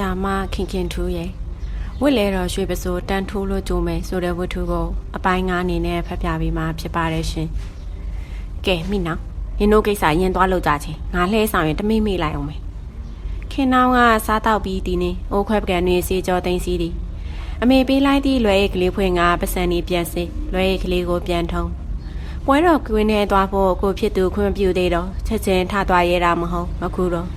ရာမခင်ခင်ထူးရဲ့ဝစ်လဲတော်ရွှေပစိုးတန်ထိုးလို့ကြိုးမယ်ဆိုတဲ့ဝတ္ထုကိုအပိုင်းငါးအနေနဲ့ဖတ်ပြပေးမှာဖြစ်ပါတယ်ရှင်။ကဲမိနောင်ရင်းတို့ကိစ္စရင်သွားလို့ကြချင်းငါလှဲဆောင်ရင်တမိမိလိုက်အောင်မယ်။ခင်နောင်ကစားတော့ပြီးဒီနေ့အိုးခွဲပကံတွေစေကြောသိမ်းစီးသည်အမေပေးလိုက်သည့်လွယ်ရိတ်ကလေးဖွင့်ကပစံနေပြန်စေလွယ်ရိတ်ကလေးကိုပြန်ထုံးပွဲတော်ကွင်းထဲသွားဖို့ကိုဖြစ်သူခွင့်မပြုသေးတော့ချက်ချင်းထသွားရတာမဟုတ်မခုတော့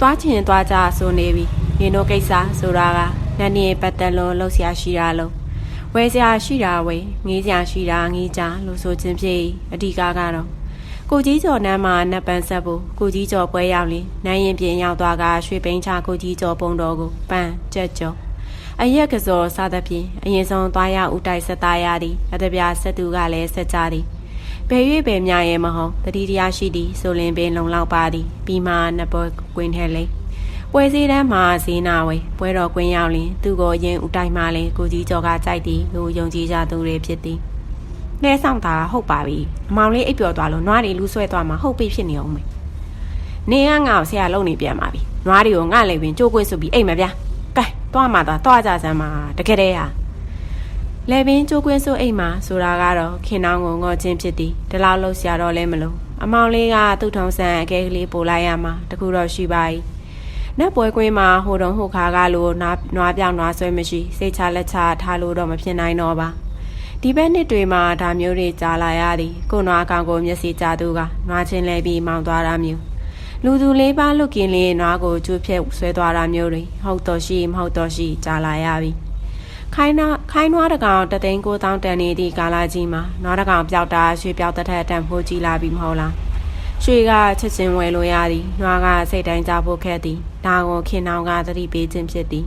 သွားချင်သွားကြဆိုနေပြီ ရင်တို့ကိစ္စဆိုတာကနန်းနေပတ်သက်လို့လှုပ်ရှားရှိတာလို့ဝဲစရာရှိတာဝဲငေးစရာရှိတာငေးကြလို့ဆိုခြင်းဖြစ်အဓိကကတော့ကိုကြီးကျော်နန်းမှာနတ်ပန်းဆက်ဖို့ကိုကြီးကျော်ပွဲရောက်ရင်နန်းရင်ပြင်ရောက်သွားကရွှေပိန်ချကိုကြီးကျော်ပုံတော်ကိုပန်းကြက်ကျော်အရက်ကစောစသဖြင့်အရင်ဆုံးသွားရဦးတိုက်ဆက်သားရသည်အတပြားဆက်သူကလည်းဆက်ကြသည်ဘယ်၍ဘယ်မြရဲ့မဟုတ်တတိတရားရှိသည်ဆိုလင်ပင်လုံလောက်ပါသည်ပြီးမှနှစ်ပွဲကွင်းထဲလေး ပွဲစည်းတန်းမှာဈေးနာဝဲပွဲတော်ကွင်းရောက်လင်သူ့ကိုရင်ဦးတိုက်မှလည်းကိုကြီးကျော်ကကြိုက်သည်လို့ယုံကြည်ကြသူတွေဖြစ်သည်လဲဆောင်တာဟုတ်ပါပြီအမောင်လေးအိပ်ပျော်သွားလို့နွားတွေလူဆွဲသွားမှဟုတ်ပြီဖြစ်နေအောင်မေနေကငါ့ကိုဆရာလုံနေပြန်ပါပြီနွားတွေကိုငါလည်းပင်ကြိုးကွင်းဆိုပြီးအိတ်မပြကဲသွားမှသွားသွားကြစမ်းပါတကယ်တည်းဟာလေပင်ကြိုးကွင်းဆိုအိတ်မှာဆိုတာကတော့ခင်နောင်းကိုငေါ်ချင်းဖြစ်သည်ဒီလောက်လှုပ်ရှားတော့လဲမလို့အမောင်လေးကသူ့ထုံဆန်အကဲကလေးပို့လိုက်ရမှာတခုတော့ရှိပါ යි နတ်ပွဲကွင်းမှာဟိုတုံဟိုခါကလိုနွားနွားပြောင်းနွားဆွဲမရှိစိတ်ချလက်ချထားလို့တော့မဖြစ်နိုင်တော့ပါဒီဘက်နှစ်တွေမှာဒါမျိုးတွေကြားလာရသည်ကိုနွားကောင်ကိုမျက်စိကြသူကနွားချင်းလဲပြီးမောင်းသွားတာမျိုးလူသူလေးပါလွတ်ကင်းလေးနွားကိုကျူးဖြက်ဆွဲသွားတာမျိုးတွေဟုတ်တော့ရှိမဟုတ်တော့ရှိကြားလာရပြီခိုင်းနာခိုင်းနွားတကောင်တသိန်းကိုတောင်းတန်နေသည့်ကာလကြီးမှာနွားတကောင်ပျောက်တာရွှေပျောက်တဲ့ထက်တန်ဖိုးကြီးလာပြီမဟုတ်လား ရွှေကချက်ချင်းဝယ်လို့ရသည်နွားကစိတ်တိုင်းကြဖို့ခက်သည်ဒါကိုခင်နောင်ကသတိပေးခြင်းဖြစ်သည်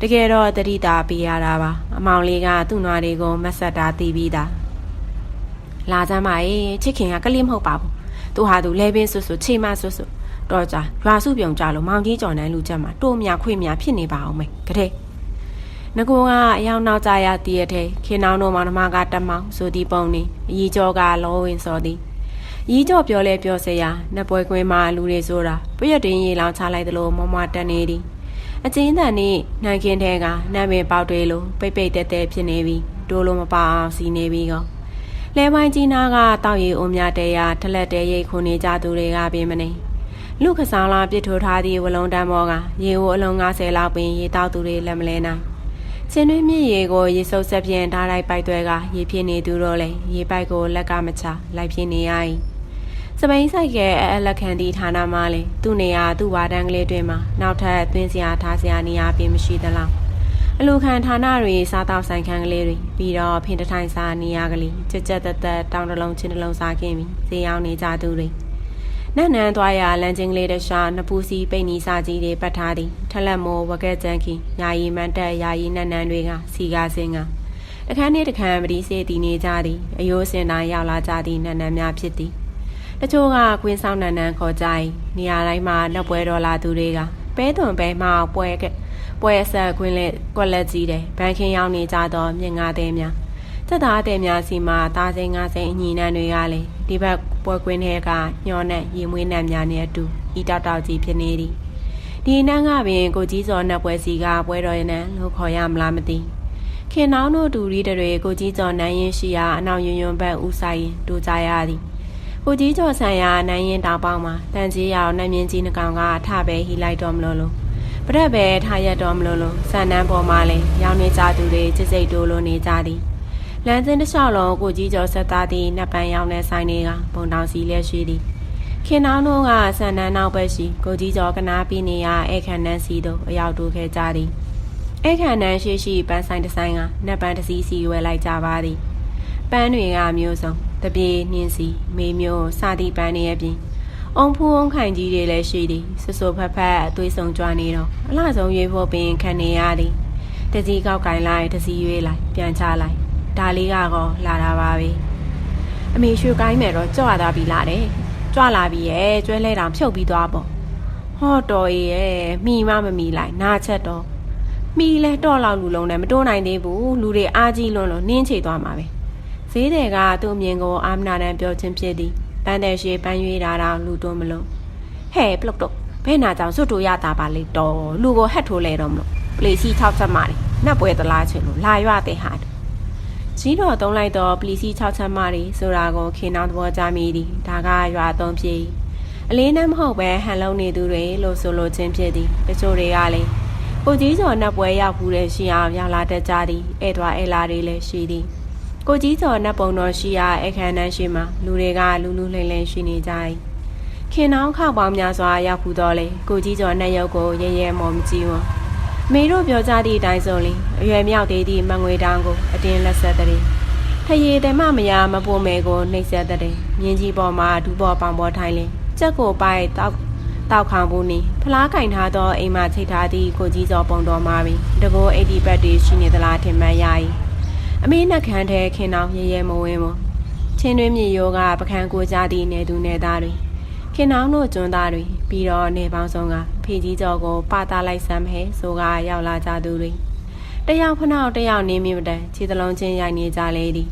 တကယ်တော့တတိတာပေးရတာပါ အမောင်လေးကသူ့နွားတွေကိုမဆက်တာတီးပြီးသားလာစမ်းပါရဲ့ချစ်ခင်ကကလေးမဟုတ်ပါဘူးသူဟာသူလဲပင်းဆွဆွချိန်မဆွဆွတော့ကြရွာစုပြုံကြလို့မောင်ကြီးကြော်နိုင်လူချက်မှာတိုးမြခွေမြဖြစ်နေပါအောင်မေကတဲ့ငကိုကအယောင်နောက်ကြရတည်ရတဲ့ခင်နောင်တို့မောင်နှမကတက်မောင်ဆိုဒီပုံနေအကြီးကျော်ကလောဝင်စော်သည် ရီးကြော်ပြောလဲပြောစရာနှစ်ပွဲကွင်းမှာလူတွေဆိုတာပြည့်တင်ရေလောင်ချလိုက်သလိုမမတက်နေသည်အချင်းတန်နဲ့နိုင်ခင်းထဲကနမ်းပင်ပေါက်တွေလိုပိတ်ပိတ်တဲတဲဖြစ်နေပြီးတိုးလို့မပအောင်စီနေပြီးကောလဲပိုင်းကြီးနာကတောက်ရီအုံမြတဲရထလက်တဲရိတ်ခုနေကြသူတွေကပင်မနေလူခဆောင်လာပြစ်ထိုးထားသည့်ဝလုံးတန်းမောကရေဝအလုံး90လောက်ပင်ရေတောက်သူတွေလက်မလဲနိုင်ချင်းတွင်းမြင့်ရေကိုရေစုပ်ဆက်ပြင်းထားလိုက်ပိုက်သွဲကရေဖြစ်နေသူတော့လေရေပိုက်ကိုလက်ကမချလိုက်ဖြစ်နေရ၏ စပိန်ဆိုင်ကဲအလက်ခံတီဌာနမှလည်းသူ့နေရာသူ့ဝါဒန်းကလေးတွင်မှာနောက်ထပ်သွင်းစရာထားစရာနေရာပြင်မရှိသလောက်အလူခံဌာနတွေစားတောက်ဆိုင်ခန်းကလေးတွေပြီးတော့ဖင်တထိုင်စားနေရာကလေးကြက်ကြက်တက်တက်တောင်းတလုံးချင်းတလုံးစားခင်းပြီးဈေးရောက်နေကြသူတွေနတ်နန်းသွားရလမ်းချင်းကလေးတခြားနပူစီပိတ်နီစာကြီးတွေပတ်ထားသည်ထလက်မောဝကက်ကြန်ခီယာယီမန်တက်ယာယီနတ်နန်းတွေကစီကားစင်းကတခန်းနဲ့တခန်းပတိစေတည်နေကြသည်အယိုးစင်တိုင်းရောက်လာကြသည့်နတ်နန်းများဖြစ်သည် တချို့ကကွင်းဆောင်နန်းနန်းခေါ်ကြ၏နေရာတိုင်းမှာလက်ပွဲတော်လာသူတွေကပဲသွန်ပဲမှပွဲကပွဲဆက်ခွင်းလက်ကွက်လက်ကြီးတယ်ဘန်ခင်းရောက်နေကြသောမြင့်ငါးသည်များတက်သားတဲ့များစီမှာတားစိန်ငါးစိန်အညီနန်းတွေကလည်းဒီဘက်ပွဲကွင်းထဲကညှောနဲ့ရေမွေးနံများနဲ့အတူဤတောက်တောက်ကြီးဖြစ်နေသည်ဒီနန်းကပင်ကိုကြီးစောနတ်ပွဲစီကပွဲတော်ရနန်းလို့ခေါ်ရမလားမသိခင်နောင်းတို့တူရီတွေကိုကြီးစောနန်းရင်ရှိရာအနောက်ယွန်းယွန်းဘက်ဦးဆိုင်ရင်တူကြရသည် ကိုကြီးကျော်ဆန်ရနိုင်ရင်တောင်ပေါင်းမှာတန်ကြီးရောင်နိုင်မြင့်ကြီးနှကောင်ကထပဲဟီလိုက်တော်မလို့လို့ပရက်ပဲထားရတော်မလို့လို့ဆန်နန်းပေါ်မှာလဲရောင်နေကြသူတွေစစ်စိတ်တိုးလို့နေကြသည်လမ်းစဉ်တစ်လျှောက်လုံးကိုကြီးကျော်ဆက်သားသည့်နှစ်ပန်းရောင်တဲ့ဆိုင်တွေကပုံတောင်စီလျက်ရှိသည်ခင်နောင်းတို့ကဆန်နန်းနောက်ဘက်ရှိကိုကြီးကျော်ကနားပြီးနေရအခန့်နန်းစီတို့အရောက်တိုးခဲ့ကြသည်အခန့်နန်းရှိရှိပန်းဆိုင်တစ်ဆိုင်ကနှစ်ပန်းတစ်စီးစီဝဲလိုက်ကြပါသည်ပန်းတွေကမျိုးစုံ တပြေနှင်းစီမေမျိုးစသည်ပန်းတွေအပြင်အုံဖူးအုံခိုင်ကြီးတွေလည်းရှိသည်ဆဆဖက်ဖက်အသွေးဆုံကြွနေတော့အလှဆုံးရွေးဖို့ပင်ခံနေရသည်တစည်းကောက်ကင်လိုက်တစည်းရွေးလိုက်ပြန်ချလိုက်ဒါလေးကတော့လာတာပါပဲအမေရွှေကိုင်းမယ်တော့ကြွသွားပြီလားတဲ့ကြွလာပြီရဲ့ကျွဲလဲတောင်ဖြုတ်ပြီးသွားပေါ့ဟောတော်ရဲ့မိမမမီလိုက်နာချက်တော့မိလဲတော့လောက်လူလုံးနဲ့မတိုးနိုင်သေးဘူးလူတွေအားကြီးလွန်းလို့နင်းချေသွားမှာပဲ ဈေးတွေကသူ့အမြင်ကိုအာမနာတန်ပြောချင်းဖြစ်သည်ပန်းတဲ့ရှိပန်းရွေးတာတော့လူတွန်းမလို့ဟဲ့ပလုတ်တော့ဘဲနာကြောင့်စွတ်တူရတာပါလေတော်လူကိုဟက်ထိုးလဲတော့မလို့ပလီစီ6ချက်မာတယ်နတ်ပွဲသလားချင်လို့လာရွတဲ့ဟာကြီးတော်သုံးလိုက်တော့ပလီစီ6ချက်မာတွေဆိုတာကိုခင်နောင်သဘောကြမိသည်ဒါကရွာသုံးပြေးအလေးနဲ့မဟုတ်ပဲဟန်လုံးနေသူတွေလို့ဆိုလိုခြင်းဖြစ်သည်တချို့တွေကလည်းကိုကြီးကျော်နတ်ပွဲရောက်ဘူးတဲ့ရှိအောင်ရောက်လာတတ်ကြသည်အဲ့တွားအဲ့လာတွေလည်းရှိသည် ကိုကြီးကျော်နတ်ပုံတော်ရှိရာအခမ်းအနားရှိမှာလူတွေကလူလူလှိမ့်လှိမ့်ရှိနေကြ၏ခင်နောင်းခောက်ပေါင်းများစွာရောက်ဖူးတော့လေကိုကြီးကျော်နတ်ရုပ်ကိုရဲရဲမော်မကြည့်ဝမေတို့ပြောကြသည့်အတိုင်းဆိုလေအရွယ်မြောက်သေးသည့်မငွေတောင်ကိုအတင်းလက်ဆက်တဲ့ထရေတမမယာမပို့မဲကိုနှိပ်ဆက်တဲ့မြင်းကြီးပေါ်မှာဒူးပေါ်ပေါင်ပေါ်ထိုင်လင်းကြက်ကိုပိုက်တောက်တောက်ခေါင်ဘူးနေဖလားကင်ထားသောအိမ်မှာချိတ်ထားသည့်ကိုကြီးစော်ပုံတော်မှာပင်တကောအိဒီဘက်တွေရှိနေသလားထင်မှန်ရ၏ အမေနှက်ခမ်းထဲခင်အောင်ရဲရဲမဝင်းမချင်းတွင်းမြေရိုးကပကံကိုကြသည့်နေသူနေသားတွေခင်အောင်တို့ကျွန်းသားတွေပြီးတော့နေပေါင်းဆုံးကဖေကြီးကျော်ကိုပတာလိုက်စမ်းဟဲဆိုကရောက်လာကြသူတွေတယောက်ဖနောက်တယောက်နေမိမတန်ခြေသလုံးချင်းရိုက်နေကြလေသည်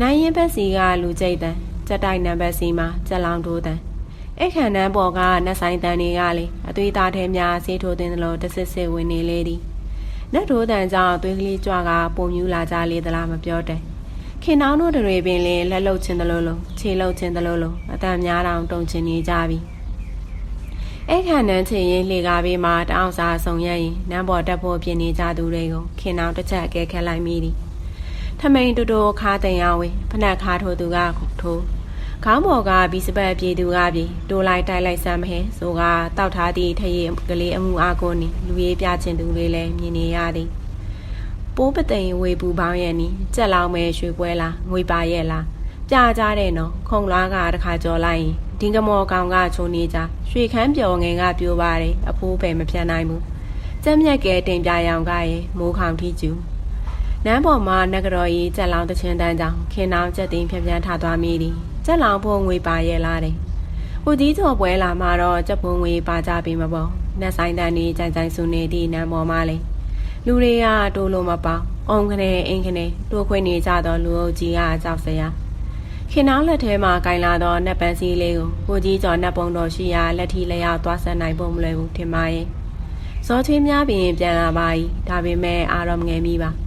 နိုင်ရင်ဘက်စီကလူကျိတ်တန်ကြက်တိုက်နံပါတ်စီမှာကြက်လောင်ထိုးတန်အခခန္တန်းပေါ်ကနတ်ဆိုင်တန်တွေကလေအသွေးသားထဲများဆေးထိုးတင်သလိုတဆစ်စစ်ဝင်နေလေသည် နတ်ထိုးတန်ကြောင့်သွေးကလေးကြွကပုံမြူလာကြလေသလားမပြောတဲ့ခင်နောင်းတို့တွေပင်လင်းလက်လုတ်ခြင်းတလို့လို့ခြေလုတ်ခြင်းတလို့လို့အတန်များတောင်တုံချင်နေကြပြီအခန့်နန်းချင်ရင်လှေကားပေးမှာတောင်းစားဆောင်ရရင်နန်းပေါ်တက်ဖို့ပြင်နေကြသူတွေကိုခင်နောင်းတစ်ချက်အကဲခက်လိုက်မိသည်ထမိန်တူတူခါတင်ရဝေဖနက်ခါထိုးသူကထိုး ခေါင်းပေါ်ကဘီစပတ်ပြေသူကပြေတိုးလိုက်တိုက်လိုက်စမ်းမဟဲဆိုကတောက်ထားသည့်ထရေကလေးအမှုအားကိုနေလူရေးပြချင်သူတွေလည်းမြင်နေရသည်ပိုးပသိမ်ဝေပူပေါင်းရဲ့နီကြက်လောင်မဲရွှေပွဲလားငွေပါရဲ့လားပြကြတဲ့နော်ခုံလားကတခါကြော်လိုက်ရင်ဒီကမော်ကောင်ကချုံနေကြရွှေခမ်းပျော်ငယ်ကပြိုးပါတယ်အဖိုးပဲမဖြတ်နိုင်ဘူးကြက်မြက်ကဲတင်ပြရောင်ကရဲ့မိုးခေါင်ထီကျူနန်းပေါ်မှာနဂရော်ကြီးကြက်လောင်တချင်းတန်းကြောင်ခင်နောင်ကြက်တင်ဖြန်းဖြန်းထသွားမိသည် ကြက်လောင်ဖို့ငွေပါရဲ့လားတဲ့။ကိုကြီးကျော်ပွဲလာမှတော့ကြက်ပုံငွေပါကြပြီမပေါ့။နတ်ဆိုင်တန်နေကြိုင်ကြိုင်ဆူနေသည့်နန်းပေါ်မှာလေ။လူတွေကတိုးလို့မပေါ။အုံခနဲ့အင်းခနဲ့တိုးခွေနေကြတော့လူအုပ်ကြီးကကြောက်စရာ။ခင်နောင်းလက်ထဲမှာကင်လာတော့နတ်ပန်းစည်းလေးကိုကိုကြီးကျော်နတ်ပုံတော်ရှိရာလက်ထီလက်ရောက်သွားဆက်နိုင်ပုံမလွယ်ဘူးထင်ပါရဲ့။စောချင်းများပြင်ပြန်လာပါ၏။ဒါပေမဲ့အားတော့ငယ်မိပါ။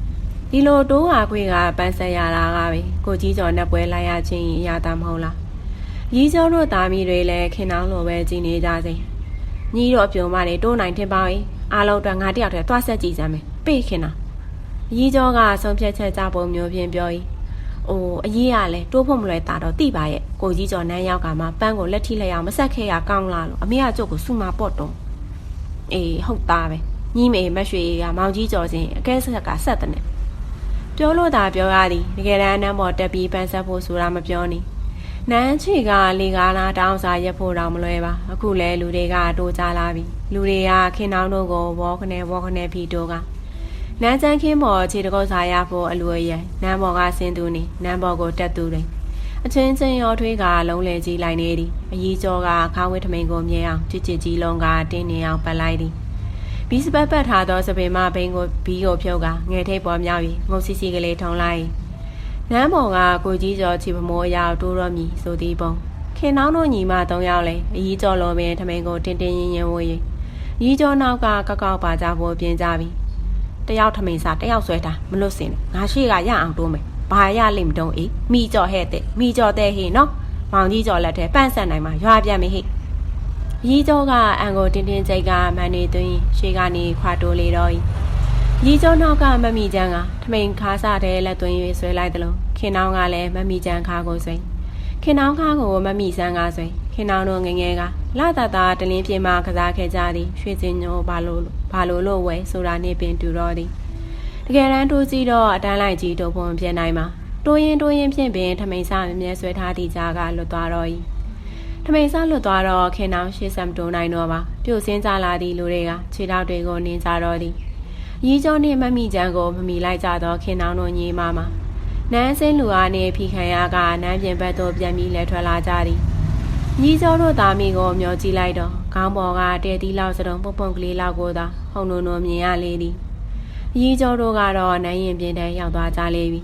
ဒီလိုတိုးဟာခွေကပန်းဆက်ရတာကပဲကိုကြီးကျော်နဲ့ပွဲလိုက်ရချင်းအရာတာမဟုတ်လားရီးကျော်တို့သားမီးတွေလည်းခင်နောင်းလိုပဲကြည်နေကြစေညီတော့ပြုံမနေတိုးနိုင်ထင်ပါ၏အားလုံးတော့ငါတယောက်တည်းသွားဆက်ကြည့်စမ်းမယ်ပြေးခင်တာရီးကျော်ကဆုံးဖြတ်ချက်ကြပုံမျိုးဖြင့်ပြော၏အိုးအရေးရလဲတိုးဖို့မလွယ်တာတော့တိပါရဲ့ကိုကြီးကျော်နန်းရောက်ကမှပန်းကိုလက်ထိလက်ရောက်မဆက်ခဲ့ရကောင်းလားလို့အမေကကျုပ်ကိုစုမပေါ့တော့အေးဟုတ်သားပဲညီမေမရွှေကမောင်ကြီးကျော်စင်အကဲဆက်ကဆက်တဲ့ ပြောလို့သာပြောရသည်တကယ်တမ်းနန်းပေါ်တက်ပြီးပန်းဆက်ဖို့ဆိုတာမပြောနေနန်းချီကလေကားနာတောင်းစားရက်ဖို့တော့မလွယ်ပါအခုလဲလူတွေကတိုးကြလာပြီလူတွေကခင်နှောင်းတို့ကိုဝေါခနဲ့ဝေါခနဲ့ဖီတိုးကနန်းချမ်းခင်းပေါ်ခြေတကုတ်စားရဖို့အလိုအရနန်းပေါ်ကဆင်းသူနေနန်းပေါ်ကိုတက်သူတွေအချင်းချင်းရောထွေးကလုံးလေကြီးလိုက်နေသည်အကြီးကျော်ကခါဝဲထမိန်ကိုမြဲအောင်ကြစ်ကြစ်ကြီးလုံးကတင်းနေအောင်ပတ်လိုက်သည် ဘီစပတ်ပတ်ထားသောစပင်မဘိန်းကိုဘီကိုဖြုတ်ကငယ်ထိပ်ပေါ်မြောက်၍ငုတ်စီစီကလေးထုံလိုက်နန်းပေါ်ကကိုကြီးကျော်ချီပမိုးရောက်တိုးတော့မြည်ဆိုသည်ပုံခင်နှောင်းတို့ညီမ၃ယောက်လဲအကြီးကျော်လုံးပင်ထမင်းကိုတင်းတင်းရင်ရင်ဝေးရီးကျော်နောက်ကကောက်ကောက်ပါကြဖို့ပြင်ကြပြီတယောက်ထမင်းစားတယောက်ဆွဲတာမလွတ်စင်ငါရှိကရအောင်တိုးမယ်ဘာရလိမ့်မတုံးအေးမိကြော်ဟဲ့တဲ့မိကြော်တဲ့ဟေနော်မောင်ကြီးကြော်လက်ထဲပန့်ဆက်နိုင်မှာရွာပြတ်မေဟိ ရီးကျော်ကအန်ကိုတင်းတင်းကြိတ်ကမန်နေသွင်းရှေ့ကနေခွာတိုးလေတော့ရီးကျော်နောက်ကမမီချမ်းကထမိန်ခါစားတဲ့လက်သွင်း၍ဆွဲလိုက်တယ်လို့ခင်နောင်းကလည်းမမီချမ်းခါကိုဆွဲခင်နောင်းခါကိုမမီဆန်းကဆွဲခင်နောင်းတို့ငငယ်ကလာတတာတလင်းပြင်းမှကစားခဲ့ကြသည်ရွှေစင်ညိုဘာလို့ဘာလို့လို့ဝဲဆိုတာနေပင်တူတော့သည်တကယ်တမ်းတိုးကြည့်တော့အတန်းလိုက်ကြီးတို့ပုံပြနိုင်မှာတိုးရင်တိုးရင်ဖြင့်ပင်ထမိန်စားမြဲမြဲဆွဲထားသည့်ကြားကလွတ်သွားတော့၏ ထမိန်စားလွတ်သွားတော့ခင်နောင်ရှေ့ဆက်မတိုးနိုင်တော့ပါပြုတ်စင်းကြလာသည့်လူတွေကခြေထောက်တွေကိုနင်းကြတော့သည်ရီးကျော်နှင့်မမိချမ်းကိုမမီလိုက်ကြတော့ခင်နောင်တို့ညီမမှာနန်းစင်းလူအားနှင့်ဖိခံရကနန်းပြင်ဘက်သို့ပြန်ပြီးလဲထွက်လာကြသည်ညီကျော်တို့သားမိကိုမျောကြည့်လိုက်တော့ခေါင်းပေါ်ကတဲသီးလောက်စတုံပုံပုံကလေးလောက်ကိုသာဟုံနုံနုံမြင်ရလေသည်ရီးကျော်တို့ကတော့နန်းရင်ပြင်ထဲရောက်သွားကြလေပြီ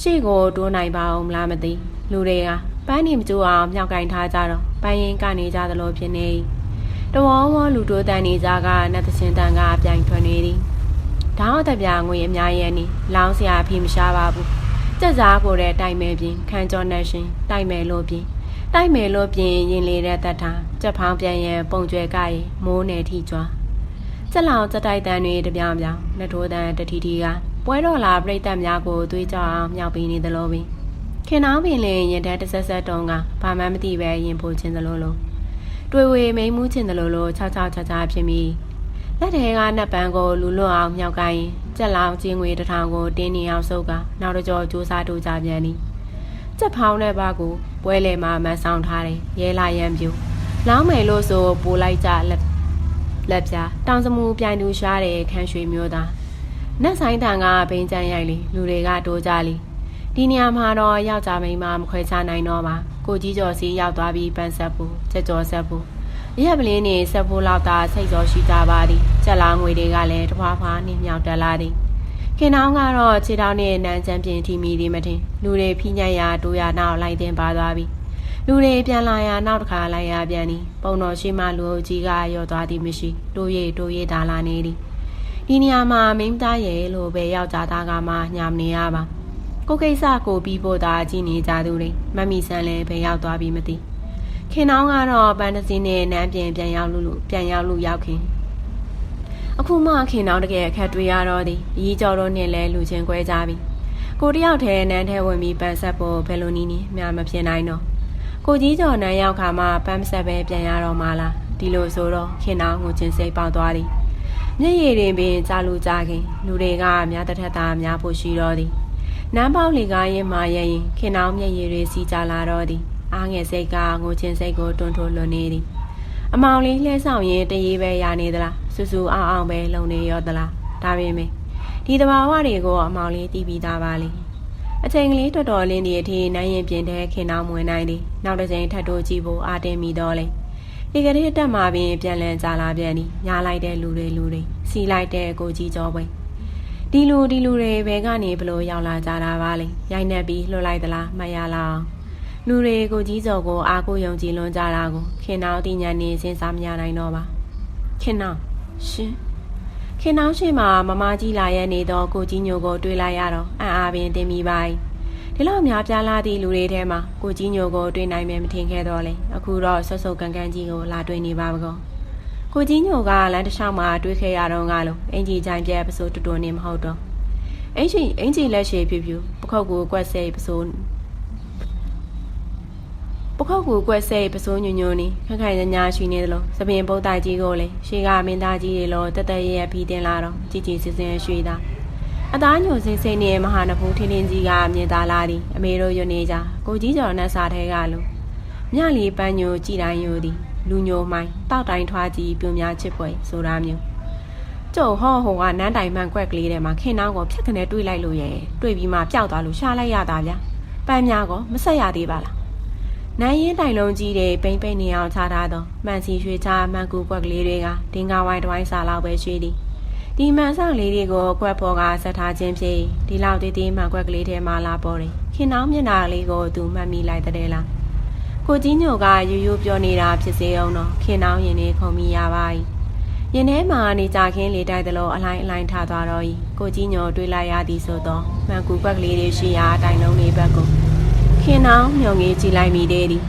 ရှေ့ကိုတိုးနိုင်ပါအောင်မလားမသိလူတွေက ပန်းနေမကြိုးအောင်မြောက်ကင်ထားကြတော့ပန်းရင်ကနေကြသလိုဖြစ်နေတဝေါဝေါလူတိုးတန်နေကြကနတ်သရှင်တန်ကအပြိုင်ထွက်နေသည်။ဒေါင်းတပြငွေအများရဲ့နီလောင်းစရာအဖိမရှားပါဘူး။ကြက်စားကိုတဲ့တိုင်မဲပြင်ခန်းကျော်နဲ့ရှင်တိုင်မဲလို့ပြင်တိုက်မယ်လို့ပြင်ရင်လေတဲ့တတ်တာကြက်ဖောင်းပြန်ရင်ပုံကျွဲကရင်မိုးနယ်ထိကြွားကြက်လောင်ကြက်တိုက်တန်းတွေတပြောင်ပြောင်နှထိုးတန်းတထီထီကပွဲတော်လာပြိသက်များကိုသွေးကြောအောင်မြောက်ပြီးနေသလိုပင် ခင်နှောင်းပင်လင်ရင်တဲ့တဆက်ဆက်တုံးကဘာမှမသိပဲရင်ပိုချင်းသလိုလိုတွေ့ဝေမိန်မှုချင်းသလိုလိုခြောက်ခြောက်ခြားခြားဖြစ်ပြီးလက်ထဲကနတ်ပန်းကိုလူလွတ်အောင်မြောက်ကိုင်းကြက်လောင်ကျင်းငွေတထောင်ကိုတင်းနေအောင်စုပ်ကနောက်တော့ကြောစူးစားတူကြပြန်သည်ကြက်ဖောင်းတဲ့ဘာကိုပွဲလေမှာမဆောင်ထားတယ်ရဲလာရန်ပြူလောင်းမယ်လို့ဆိုပိုးလိုက်ကြလက်လက်ပြတောင်စမူပြိုင်သူရှားတယ်ခန်းရွှေမျိုးသားနတ်ဆိုင်တန်ကဘိန်းချမ်းရိုက်လေလူတွေကတိုးကြလီ ဒီနေရာမှာတော့ယောက်ျားမိန်းမမခွဲခြားနိုင်တော့ပါကိုကြီးကျော်စီရောက်သွားပြီးပန်းဆက်ဖို့ချက်ကျော်ဆက်ဖို့ရက်ပလင်းနေဆက်ဖို့လောက်သာစိတ်စောရှိကြပါသည်ကြက်လာငွေတွေကလည်းတဖွာဖွာနှင်းမြောက်တက်လာသည်ခင်နှောင်းကတော့ခြေထောက်နဲ့နန်းချမ်းပြင်ထိမိသည်မထင်လူတွေဖိညက်ရာတိုးရနောက်လိုက်တင်ပါသွားပြီလူတွေပြန်လာရာနောက်တစ်ခါလိုက်ရပြန်သည်ပုံတော်ရှိမှလူအုပ်ကြီးကရော့သွားသည်မရှိတိုးရတိုးရဒါလာနေသည်ဒီနေရာမှာမင်းသားရဲ့လို့ပဲယောက်ျားသားကမှညာမနေရပါ ကိုကိစ္စကိုပြီးဖို့သာကြည့်နေကြသူတွေမမီဆန်လည်းပဲရောက်သွားပြီမသိခင်နှောင်းကတော့ပန်းတစင်းနဲ့နန်းပြင်ပြန်ရောက်လို့ပြန်ရောက်လို့ရောက်ခင်အခုမှခင်နောင်တကယ်အခက်တွေ့ရတော့သည်ရီးကြော်တော့နဲ့လဲလူချင်းကွဲကြပြီကိုတယောက်တည်းနန်းထဲဝင်ပြီးပန်းဆက်ဖို့ဘယ်လိုနည်းနည်းများမဖြစ်နိုင်တော့ကိုကြီးကျော်နန်းရောက်ခါမှပန်းဆက်ပဲပြန်ရတော့မှလားဒီလိုဆိုတော့ခင်နောင်ငိုချင်းစိတ်ပေါက်သွားသည်မျက်ရည်တွေပင်ကြာလူကြခင်လူတွေကများတစ်ထက်သာများဖို့ရှိတော့သည် နန်းပေါက်လေကားရင်မာရဲ့ရင်ခင်နောင်မျက်ရည်တွေစီကြလာတော့သည်အားငယ်စိတ်ကငိုချင်းစိတ်ကိုတွန်းထိုးလွန်နေသည်အမောင်လေးလှဲဆောင်ရင်တရေပဲရနေသလားစူစူအောင်အောင်ပဲလုံနေရောသလားဒါပေမဲ့ဒီတဘာဝတွေကိုအမောင်လေးတီးပြီးသားပါလေအချိန်ကလေးတော်တော်လေးဒီအထိနိုင်ရင်ပြင်တဲ့ခင်နှောင်းမွေနိုင်သည်နောက်တစ်ချိန်ထပ်တိုးကြည့်ဖို့အားတင်းမိတော့လေဒီကနေ့တက်မှာပင်ပြန်လည်ကြလာပြန်သည်ညားလိုက်တဲ့လူတွေလူတွေစီလိုက်တဲ့ကိုကြီးကျော်ပွဲ ဒီလူဒီလူတွေဘဲကနေဘလို့ရောက်လာကြတာပါလေရိုက်နှက်ပြီးလှုပ်လိုက်သလားမရလားလူတွေကိုကြီးစော်ကိုအားကိုယုံကြည်လွန်ကြတာကိုခင်နှောင်းတိညာနေစဉ်းစားမရနိုင်တော့ပါခင်နှောင်းရှင်ခင်နှောင်းရှိမှမမကြီးလာရဲ့နေတော့ကိုကြီးညိုကိုတွေ့လိုက်ရတော့အံ့အားပင်တင်မိပါဒီလောက်များပြားလာသည့်လူတွေထဲမှာကိုကြီးညိုကိုတွေ့နိုင်မယ်မထင်ခဲ့တော့လေအခုတော့ဆွတ်ဆုပ်ကန်ကန်ကြီးကိုလာတွေ့နေပါဘကော ကိုကြီးညိုကလမ်းတစ်လျှောက်မှာတွေ့ခဲ့ရတော့ငါလို့အင်ကြီးကြိုင်ပြဲပစိုးတူတူနေမဟုတ်တော့အင်ကြီးအင်ကြီးလက်ရှိဖြူဖြူပခုတ်ကိုကွက်ဆဲပစိုးပခုတ်ကိုကွက်ဆဲပစိုးညွညွနေခက်ခိုင်ညာရှိနေသလိုသပင်ပုတ်တိုင်ကြီးကိုလေရှေးကမင်းသားကြီးတွေလောတက်တက်ရရပြီးတင်လာတော့ကြည်ကြည်စင်စင်ရွှေသားအသားညိုစင်စိမ့်နေမဟာနဖူးထင်းထင်းကြီးကမြင်သာလာသည်အမေတို့ယွနေကြကိုကြီးကျော်နဲ့စာထဲကလို့မြလီပန်းညိုကြည်တိုင်းယိုသည် လူညိုမိုင်းတောက်တိုင်းထွားကြီးပြုံများချစ်ဖွယ်ဆိုတာမျိုးကျုံဟောဟိုကနန်းတိုင်မှန်ကွက်ကလေးထဲမှာခင်နှောင်းကိုဖြတ်ခနဲ့တွေးလိုက်လို့ရဲ့တွေးပြီးမှပျောက်သွားလို့ရှားလိုက်ရတာဗျာပန်းများကောမဆက်ရသေးပါလားနိုင်ရင်တိုင်လုံးကြီးတွေပိမ့်ပိမ့်နေအောင်ချထားတော့မှန်စီရွှေချမှန်ကူကွက်ကလေးတွေကဒင်္ဂဝိုင်းတစ်ဝိုင်းစာလောက်ပဲရွှေသည်ဒီမှန်ဆောင်လေးတွေကိုကွက်ပေါ်ကဆက်ထားခြင်းဖြင့်ဒီလောက်တည်တည်မှန်ကွက်ကလေးထဲမှာလာပေါ်တယ်ခင်နှောင်းမျက်နှာလေးကိုသူမှတ်မိလိုက်တဲ့လား ကိုကြီးညိုကရိုးရိုးပြောနေတာဖြစ်စေအောင်တော့ခင်နှောင်းရင်နေခုံမိရပါ၏ရင်ထဲမှာနေကြခင်းလေတိုက်သလိုအလိုင်းအလိုင်းထသွားတော့၏ကိုကြီးညိုတွေးလိုက်ရသည်ဆိုတော့မှန်ကူကွက်ကလေးတွေရှိရာတိုင်လုံးလေးဘက်ကိုခင်နှောင်းမြုံကြီးကြည့်လိုက်မိသေးသည်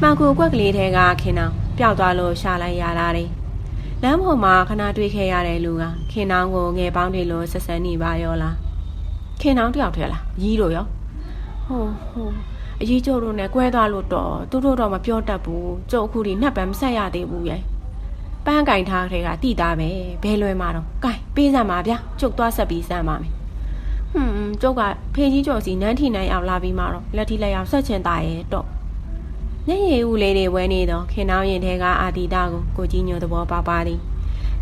မှန်ကူကွက်ကလေးထဲကခင်နှောင်းပျောက်သွားလို့ရှာလိုက်ရတာတယ်လမ်းပေါ်မှာခဏတွေ့ခဲ့ရတဲ့လူကခင်နှောင်းကိုငယ်ပေါင်းတွေလိုဆက်ဆံနေပါရောလားခင်နှောင်းတယောက်ထဲလားရီးတို့ရောဟိုဟို အကြီးကျုပ်တို့နဲ့ကွဲသွားလို့တော့သူတို့တော့မပြောတတ်ဘူးကျုပ်အခုဒီနှက်ပံမဆက်ရသေးဘူးရဲ့ပန်းကင်ထားတဲ့ကတိသားပဲဘဲလွယ်မှာတော့ကင်ပေးစမ်းပါဗျာကျုပ်သွားဆက်ပြီးစမ်းပါမယ်ဟွန်းကျုပ်ကဖေကြီးကျော်စီနန်းထီနိုင်အောင်လာပြီးမှတော့လက်ထိလက်ရောက်ဆက်ချင်တာရဲ့တော့မျက်ရည်ဦးလေးတွေဝဲနေတော့ခင်နှောင်းရင်ထဲကအာတီတာကိုကိုကြီးညိုသဘောပေါက်ပါသည်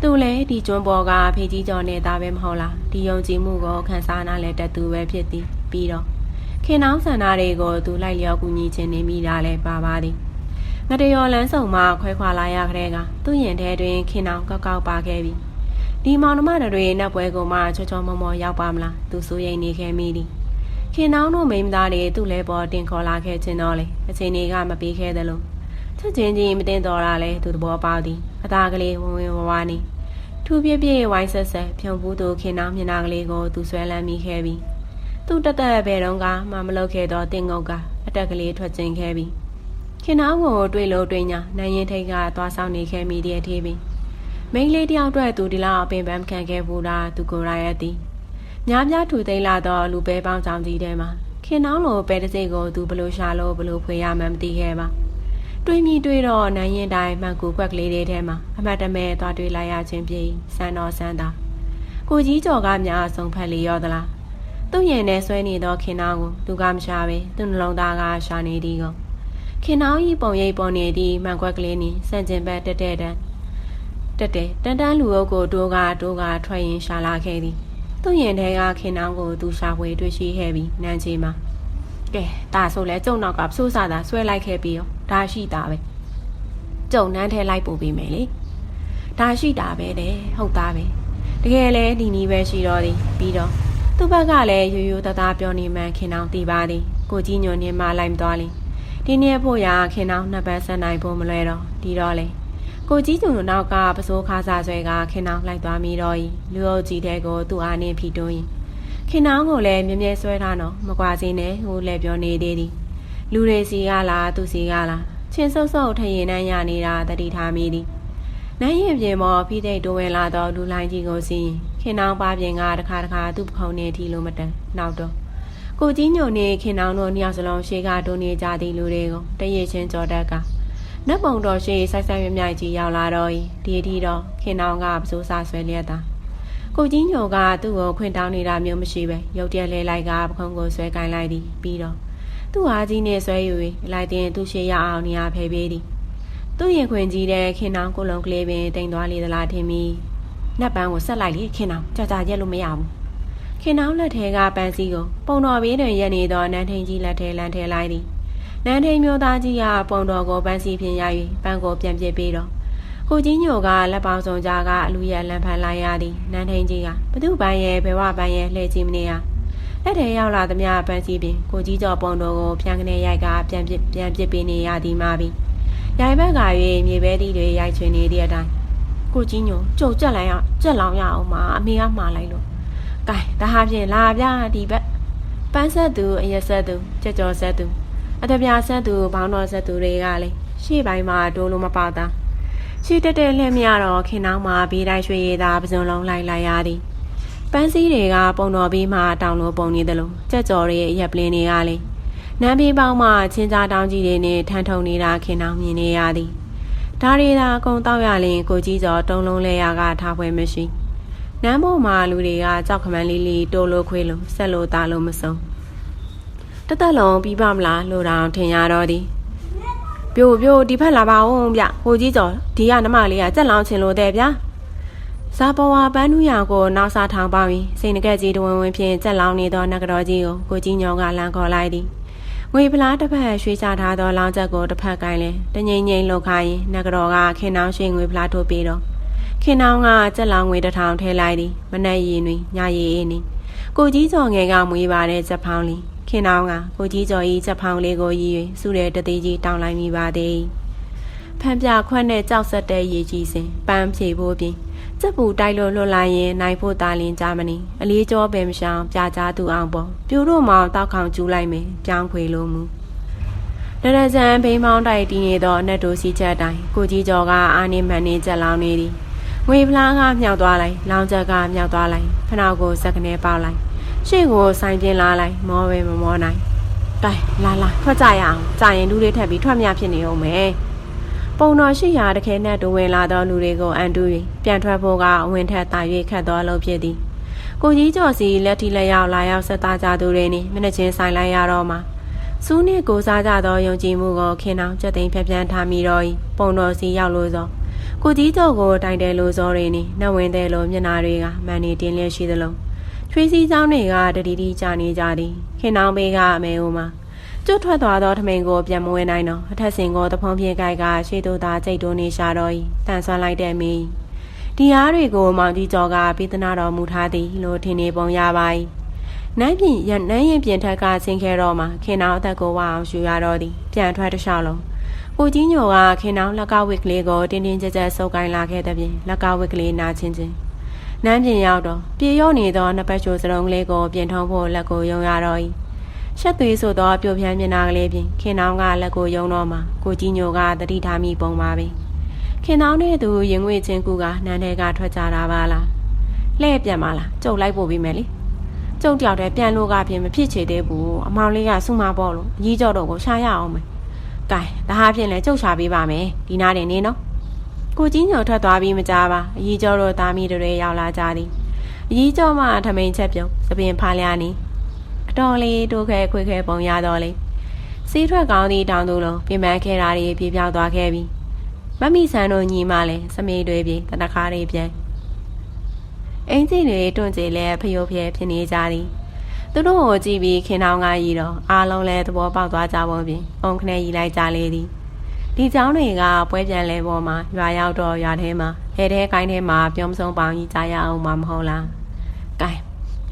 သူလည်းဒီကျွန်းပေါ်ကဖေကြီးကျော်နေတာပဲမဟုတ်လားဒီယုံကြည်မှုကိုခန်းစားနာလဲတတူပဲဖြစ်သည်ပြီးတော့ ခင်နှောင်းဆန္ဒတွေကိုသူလိုက်လျောက်ကူညီခြင်းနေမိတာလဲပါပါသည်ငတရော်လန်းဆောင်မှခွဲခွာလာရကြတဲ့ကသူ့ရင်ထဲတွင်ခင်နှောင်းကောက်ကောက်ပါခဲ့ပြီဒီမောင်နှမတွေနောက်ပွဲကိုမှချောချောမောမောရောက်ပါမလားသူစိုးရိမ်နေခဲ့မိသည်ခင်နှောင်းတို့မိန်းမသားတွေသူ့လဲပေါ်တင်ခေါ်လာခဲ့ခြင်းတော့လေအချိန်တွေကမပေးခဲ့သလိုချက်ချင်းချင်းမတင်တော်တာလဲသူသဘောပေါက်သည်အသားကလေးဝင်ဝင်ဝါးဝါးနေထူပြပြဝိုင်းဆက်ဆက်ဖြုံပူးသူခင်နောင်မျက်နှာကလေးကိုသူဆွဲလန်းမိခဲ့ပြီး သူ့တက်တက်ဘယ်တော့ကမှမလုပ်ခဲ့တော့တင်ငုတ်ကအတက်ကလေးထွက်ကျင်ခဲ့ပြီးခင်နောင်ကိုတွေ့လို့တွေ့ညာနိုင်ရင်ထိတ်ကသွားဆောင်နေခဲ့မိတဲ့အထေးပြီးမိန်းလေးတယောက်အတွက်သူဒီလောက်အပင်ပန်းခံခဲ့ဘူးတာသူကိုယ်ရိုင်းရသည်များများထူသိမ်းလာတော့လူပဲပေါင်းဆောင်ကြီးထဲမှာခင်နောင်းလိုပဲတစ်စိတ်ကိုသူဘလို့ရှာလို့ဘလို့ဖွေရမှန်းမသိခဲ့ပါတွေးမိတွေးတော့နိုင်ရင်တိုင်းမှန်ကူကွက်ကလေးတွေထဲမှာအမတ်တမဲသွားတွေးလိုက်ရခြင်းပြေစမ်းတော်စမ်းတာကိုကြီးကျော်ကများဆုံးဖက်လီရောသလား သူ့ရင်ထဲဆွဲနေသောခင်နောင်းကိုသူကမရှာပဲသူ့နှလုံးသားကရှာနေသည်ကိုခင်နောင်းဤပုံရိပ်ပေါ်နေသည့်မှန်ကွက်ကလေးနှင့်စံကျင်ဘက်တက်တဲ့တန်းတက်တဲ့တန်တန်းလူအုပ်ကိုတိုးကတိုးကထွက်ရင်ရှာလာခဲ့သည်သူ့ရင်ထဲကခင်နှောင်းကိုသူရှာဖွေတွေ့ရှိခဲ့ပြီးနန်းချေမှာကဲဒါဆိုလဲကျုံနောက်ကဆိုးစားတာဆွဲလိုက်ခဲ့ပြီးရောဒါရှိတာပဲကျုံနန်းထဲလိုက်ပို့ပေးမယ်လေဒါရှိတာပဲတဲ့ဟုတ်သားပဲတကယ်လဲဒီနီးပဲရှိတော့သည်ပြီးတော့ သူ့ဘက်ကလည်းရိုးရိုးသားသားပြောနေမှခင်နှောင်းတီးပါသည်ကိုကြီးညွန်နေမှလိုက်မသွားလိဒီနေ့ဖို့ရာခင်နှောင်းနှစ်ပတ်ဆက်နိုင်ဖို့မလွယ်တော့ဒီတော့လေကိုကြီးကျုံနောက်ကပစိုးခါစားဆွဲကခင်နှောင်းလိုက်သွားမိတော့ဤလူအုပ်ကြီးတဲ့ကိုသူ့အားနှင့်ဖြီတွင်းရင်ခင်နှောင်းကိုလည်းမြဲမြဲဆွဲထားတော့မကွာစင်းနဲ့ဟိုလည်းပြောနေသေးသည်လူတွေစီကလားသူစီကလားချင်းဆုပ်ဆုပ်ထရင်နှမ်းရနေတာတတိထားမိသည်နိုင်ရင်ပြင်မော်ဖိသိတ်တိုးဝင်လာတော့လူလိုင်းကြီးကိုစီးရင် ခင်နှောင်းပါပြင်ကတခါတခါသူ့ပခုံးနေထီလို့မတန်နောက်တော့ကိုကြီးညုံနေခင်နှောင်းတို့နှစ်ယောက်စလုံးရှေးကတိုးနေကြသည့်လူတွေကိုတရရချင်းကြော်တက်ကနတ်ပုံတော်ရှိဆိုင်ဆိုင်မြမြိုက်ကြီးရောက်လာတော့ဒီအထိတော့ခင်နောင်ကပစိုးစားဆွဲလျက်တာကိုကြီးညိုကသူ့ကိုခွင့်တောင်းနေတာမျိုးမရှိပဲရုတ်တရက်လဲလိုက်ကပခုံးကိုဆွဲကင်လိုက်သည်ပြီးတော့သူ့အားကြီးနဲ့ဆွဲယူ၍လိုက်တင်သူ့ရှေ့ရအောင်နေရာဖယ်ပေးသည်သူ့ရင်ခွင်ကြီးတဲ့ခင်နောင်ကိုလုံးကလေးပင်တိမ်သွားလေသလားထင်ပြီး နတ်ပန်းကိုဆက်လိုက်လေခင်နောင်ကြာကြာရက်လို့မရဘူးခင်နောင်လက်ထဲကပန်းစည်းကိုပုံတော်ဘေးတွင်ရက်နေသောနန်းထိန်ကြီးလက်ထဲလန်းထဲလိုက်သည်နန်းထိန်မျိုးသားကြီးကပုံတော်ကိုပန်းစီဖြင့်ရ၍ပန်းကိုပြန်ပစ်ပေးတော့ကိုကြီးညိုကလက်ပေါင်းစုံကြားကအလူရလန်ဖန်လိုက်ရသည်နန်းထိန်ကြီးကဘသူပန်းရဲ့ဘဝပန်းရဲ့လှည့်ကြည့်မနေရလက်ထဲရောက်လာသမျှပန်းစီပင်ကိုကြီးကျော်ပုံတော်ကိုဖြန်းကနေရိုက်ကပြန်ပစ်ပြန်ပစ်ပေးနေရသည်မှာပြီရိုင်ဘက်က၍မြေပဲတီတွေရိုက်ချွင်နေတဲ့အတိုင်း ကိုကြီးညိုကြုတ်ကြက်လိုက်ရကြက်လောင်ရအောင်မှာအမေကမှားလိုက်လို့ကဲဒါဟာဖြင့်လာပြဒီဘက်ပန်းဆက်သူအရက်ဆက်သူကြက်ကြော်ဆက်သူအတပြာဆက်သူဘောင်းတော်ဆက်သူတွေကလည်းရှေ့ပိုင်းမှာတိုးလို့မပေါတာရှေ့တက်တက်လှည့်မရတော့ခင်နှောင်းမှာဘေးတိုင်းရွှေရည်သာပစုံလုံးလိုက်လိုက်ရသည်ပန်းစည်းတွေကပုံတော်ဘေးမှာတောင်လိုပုံနေသလိုကြက်ကြော်ရဲ့ရက်ပလင်းတွေကလည်းနန်းပြေးပေါင်းမှာချင်းကြားတောင်းကြီးတွေနဲ့ထန်ထုံနေတာခင်နှောင်းမြင်နေရသည် ဒါရီသာအကုန်တောက်ရလင်ကိုကြီးကျော်တုံးလုံးလဲရကထားပွဲမရှိနန်းပေါ်မှာလူတွေကကြောက်ခမန်းလေးလေးတိုးလို့ခွေးလို့ဆက်လို့သားလို့မဆုံးတသက်လုံးပြီးပါမလားလို့တောင်ထင်ရတော့သည်ပြိုပြိုဒီဖက်လာပါဦးဗျဟိုကြီးကျော်ဒီကနမလေးကကြက်လောင်းချင်လို့တဲ့ဗျာဇာပေါ်ဝါပန်းနူးရကိုနောက်စားထောင်ပေါပြီးစိန်ငကက်ကြီးတဝင်းဝင်းဖြင့်ကြက်လောင်းနေသောနဂတော်ကြီးကိုကိုကြီးညောကလမ်းခေါ်လိုက်သည် ငွေဖလားတစ်ဖက်ရွှေချထားသောလောင်းချက်ကိုတစ်ဖက်ကိုင်းလဲတငိမ့်ငိမ့်လောက်ခိုင်းနဂတော်ကခင်နှောင်းရှိငွေဖလားထိုးပြီးတော့ခင်နှောင်းကကြက်လောင်းငွေတစ်ထောင်ထဲလိုက်သည်မနှက်ရည်တွင်ညရည်အေးနေကိုကြီးကျော်ငယ်ကမွေးပါတဲ့ချက်ဖောင်းလီခင်နောင်ကကိုကြီးကျော်ဤချက်ဖောင်းလေးကိုရည်၍စုတဲ့တသေးကြီးတောင်းလိုက်မိပါသည်ဖန်ပြခွက်နဲ့ကြောက်ဆက်တဲ့ရေကြီးစဉ်ပန်းဖြေဖို့ပြင် စက်ပူတိုက်လို့လွတ်လိုက်ရင်နိုင်ဖို့တာလင်ကြမနေအလေးကျော်ပင်မရှောင်ပြကြသူအောင်ပေါ်ပြူတို့မောင်တောက်ခေါင်ကျူးလိုက်မယ်ပြောင်းခွေလို့မူဒရဇန်ဘိန်းမောင်းတိုက်တည်နေသောအနက်တို့စီချက်တိုင်းကိုကြီးကျော်ကအာနေမှန်နေချက်လောင်းနေသည်ငွေဖလားကမြောက်သွားလိုက်လောင်းချက်ကမြောက်သွားလိုက်ဖနောက်ကိုစက်ကနေပေါက်လိုက်ရှေ့ကိုဆိုင်ပြင်းလာလိုက်မောပဲမမောနိုင်တိုင်လာလာထွက်ကြရအောင်ကြာရင်လူတွေထက်ပြီးထွက်မြဖြစ်နေအောင်မယ် ပုံတော်ရှိရာတခဲနဲ့တူဝင်လာသောလူတွေကိုအန်တူ၍ပြန်ထွက်ဖို့ကဝင်ထက်တာ၍ခတ်တော်လုံးဖြစ်သည်ကိုကြီးကျော်စီလက်ထီလက်ရောက်လာရောက်ဆက်သားကြသူတွေနှင့်မျက်နှာချင်းဆိုင်လိုက်ရတော့မှာစူးနှင့်ကိုစားကြသောယုံကြည်မှုကိုခင်အောင်ကြက်သိမ်းဖျက်ဖျန်းထားမိတော့၏ပုံတော်စီရောက်လို့သောကိုကြီးကျော်ကိုတိုင်တယ်လို့သောတွေနှင့်နှဝင်တယ်လို့မျက်နာတွေကမှန်နေတင်လျက်ရှိသလိုချွေးစည်းကြောင်းတွေကတတိတိကြနေကြသည်ခင်အောင်ဘေးကအမေဦးမှာ ကျွတ်ထွက်သွားသောထမိန်ကိုပြန်မဝင်နိုင်တော့အထက်စင်ကိုတဖုံးပြင်းကြိုက်ကရှေ့သို့သာကြိတ်တိုးနေရှာတော့၏တန်ဆွမ်းလိုက်တဲ့မိဒီအားတွေကိုမောင်ကြီးကျော်ကပေးသနာတော်မူထားသည်လို့ထင်နေပုံရပါ၏နိုင်ပြင်ရနန်းရင်ပြင်ထက်ကဆင်းခဲတော့မှခင်နောင်အသက်ကိုဝအောင်ရှူရတော့သည်ပြန်ထွက်တလျှောက်လုံးကိုကြီးညိုကခင်နောင်လက်ကဝစ်ကလေးကိုတင်းတင်းကြပ်ကြပ်စုပ်ကိုင်းလာခဲ့တဲ့ပြင်လက်ကဝစ်ကလေးနာချင်းချင်းနန်းပြင်ရောက်တော့ပြေရော့နေသောနှစ်ပတ်ချိုစရုံးလေးကိုပြင်ထုံးဖို့လက်ကိုယုံရတော့၏ ရှက်သွေးဆိုသောပြိုပြန်းမျက်နှာကလေးဖြင့်ခင်နောင်ကလက်ကိုယုံတော့မှကိုကြီးညိုကတတိထားမိပုံပါပဲခင်နောင်နဲ့သူရင်ငွေချင်းကူကနန်းထဲကထွက်ကြတာပါလားလှဲ့ပြန်ပါလားကြုံလိုက်ပို့ပြီးမယ်လေကျုံတယောက်တည်းပြန်လို့ကပြင်မဖြစ်ချေသေးဘူးအမောင်လေးကစုမပေါ့လို့အကြီးကျော်တော့ကိုရှာရအောင်မယ်။ကဲဒါဟာဖြင့်လဲကျုပ်ရှာပေးပါမယ်ဒီနားတင်နေနော်။ကိုကြီးညော်ထွက်သွားပြီးမကြပါအကြီးကျော်တို့သားမီးတွေရောက်လာကြသည်။အကြီးကျော်မှထမိန်ချက်ပြုံးသပင်ဖားလျားနေ အတော်လေးတိုးခဲခွေခဲပုံရတော့လေစီးထွက်ကောင်းသည့်တောင်သူလုံးပြင်ပန်းခဲတာတွေပြေပြောက်သွားခဲ့ပြီ။မမီဆန်တို့ညီမလည်းစမေးတွေပြေတနခါတွေပြန်အင်းကြီးတွေတွန့်ကြလဲဖျို့ဖျဲဖြစ်နေကြသည်သူတို့ကိုကြည့်ပြီးခင်ထောင်ကရီတော့အားလုံးလဲသဘောပေါက်သွားကြပုံပြင်အုံခနဲ့ရီလိုက်ကြလေသည်ဒီเจ้าတွေကပွဲပြန်လဲပေါ်မှာရွာရောက်တော့ရွာထဲမှာအဲထဲကိုင်းထဲမှာပြုံးစုံပေါင်းကြီးကြရအောင်မှာမဟုတ်လားကဲ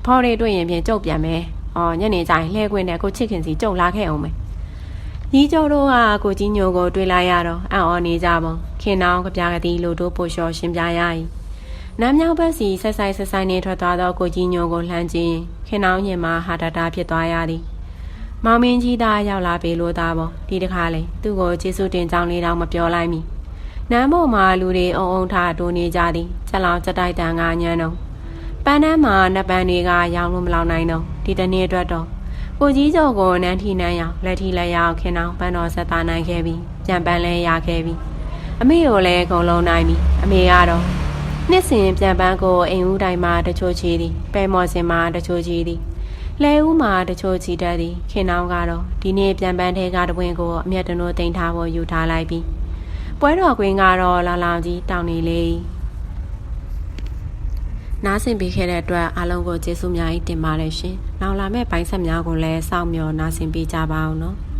ဖော်ရီတွေ့ရင်ပြင်ကြုတ်ပြန်မယ် အော်ညနေကျရင်လှဲခွင်းနဲ့ကိုချစ်ခင်စီကြုတ်လာခဲ့အောင်မယ်ညီကျော်တို့ကကိုကြီးညိုကိုတွေ့လိုက်ရတော့အံ့ဩနေကြပုံခင်နောင်ကြပြားကတိလိုတို့ပို့လျှော်ရှင်းပြရ၏နမ်းမြောက်ဘက်စီဆက်ဆိုင်ဆက်ဆိုင်နေထွက်သွားသောကိုကြီးညိုကိုလှမ်းကြည့်ခင်နောင်ညင်မှာဟာတတာဖြစ်သွားရသည်မောင်မင်းကြီးသားရောက်လာပေလို့သားပေါ့ဒီတခါလေသူ့ကိုကျေးဇူးတင်ကြောင်းလေးတောင်မပြောလိုက်မီနမ်းပေါ်မှာလူတွေအုံအုံထားတိုးနေကြသည်ချက်လောင်ချက်တိုက်တန်ကညမ်းတော့ ပန်းတန်းမှာနှစ်ပန်းတွေကရောင်းလို့မလောက်နိုင်တော့ဒီတနေ့အတွက်တော့ကိုကြီးကျော်ကိုနန်းထီနန်းရောက်လက်ထီလက်ရောက်ခင်အောင်ပန်းတော်ဆက်သားနိုင်ခဲ့ပြီပြန်ပန်းလဲရခဲ့ပြီအမေကိုလည်းအကုန်လုံးနိုင်ပြီအမေကတော့နှစ်စဉ်ပြန်ပန်းကိုအိမ်ဦးတိုင်းမှာတချို့ချီသည်ပဲမော်စင်မှာတချို့ချီသည်လဲဦးမှာတချို့ချီတတ်သည်ခင်အောင်ကတော့ဒီနေ့ပြန်ပန်းထဲကတပွင့်ကိုအမျက်တနိုးတင်ထားဖို့ယူထားလိုက်ပြီပွဲတော်ကွင်းကတော့လောင်လောင်ကြီးတောင်းနေလေ နားဆင်ပေးခဲ့တဲ့အတွက်အားလုံးကိုကျေးဇူးများကြီးတင်ပါတယ်ရှင်။နောက်လာမယ့်ပိုင်းဆက်များကိုလည်းစောင့်မျှော်နားဆင်ပေးကြပါအောင်နော်။